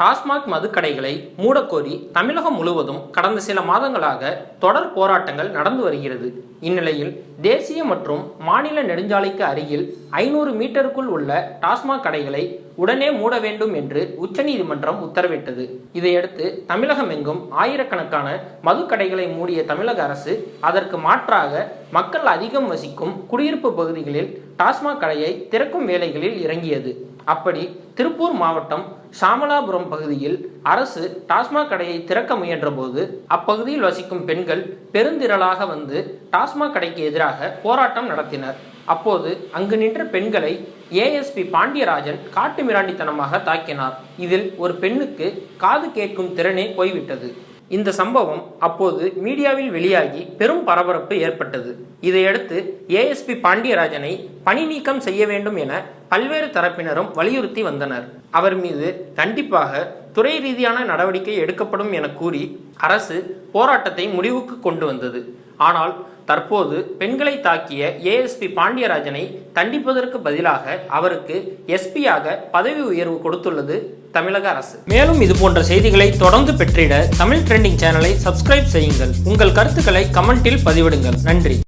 டாஸ்மாக் மதுக்கடைகளை மூடக்கோரி தமிழகம் முழுவதும் கடந்த சில மாதங்களாக தொடர் போராட்டங்கள் நடந்து வருகிறது. இந்நிலையில் தேசிய மற்றும் மாநில நெடுஞ்சாலைக்கு அருகில் ஐநூறு மீட்டருக்குள் உள்ள டாஸ்மாக் கடைகளை உடனே மூட வேண்டும் என்று உச்சநீதிமன்றம் உத்தரவிட்டது. இதையடுத்து தமிழகம் எங்கும் ஆயிரக்கணக்கான மதுக்கடைகளை மூடிய தமிழக அரசு அதற்கு மாற்றாக மக்கள் அதிகம் வசிக்கும் குடியிருப்பு பகுதிகளில் டாஸ்மாக் கடையை திறக்கும் வேலைகளில் இறங்கியது. அப்படி திருப்பூர் மாவட்டம் சாமலாபுரம் பகுதியில் அரசு டாஸ்மாக் கடையை திறக்க முயன்றபோது அப்பகுதியில் வசிக்கும் பெண்கள் பெருந்திரளாக வந்து டாஸ்மாக் கடைக்கு எதிராக போராட்டம் நடத்தினர். அப்போது அங்கு நின்ற பெண்களை ஏஎஸ்பி பாண்டியராஜன் காட்டு மிராண்டித்தனமாக தாக்கினார். இதில் ஒரு பெண்ணுக்கு காது கேட்கும் திறனே போய்விட்டது. இந்த சம்பவம் அப்போது மீடியாவில் வெளியாகி பெரும் பரபரப்பு ஏற்பட்டது. இதையடுத்து ஏஎஸ்பி பாண்டியராஜனை பணி நீக்கம் செய்ய வேண்டும் என பல்வேறு தரப்பினரும் வலியுறுத்தி வந்தனர். அவர் மீது கண்டிப்பாக துறை ரீதியான நடவடிக்கை எடுக்கப்படும் என கூறி அரசு போராட்டத்தை முடிவுக்கு கொண்டு வந்தது. ஆனால் தற்போது பெண்களை தாக்கிய ஏஎஸ்பி பாண்டியராஜனை தண்டிப்பதற்கு பதிலாக அவருக்கு எஸ்பியாக பதவி உயர்வு கொடுத்துள்ளது தமிழக அரசு. மேலும் இது போன்ற செய்திகளை தொடர்ந்து பெற்றிட தமிழ் ட்ரெண்டிங் சேனலை சப்ஸ்கிரைப் செய்யுங்கள். உங்கள் கருத்துக்களை கமெண்டில் பதிவிடுங்கள். நன்றி.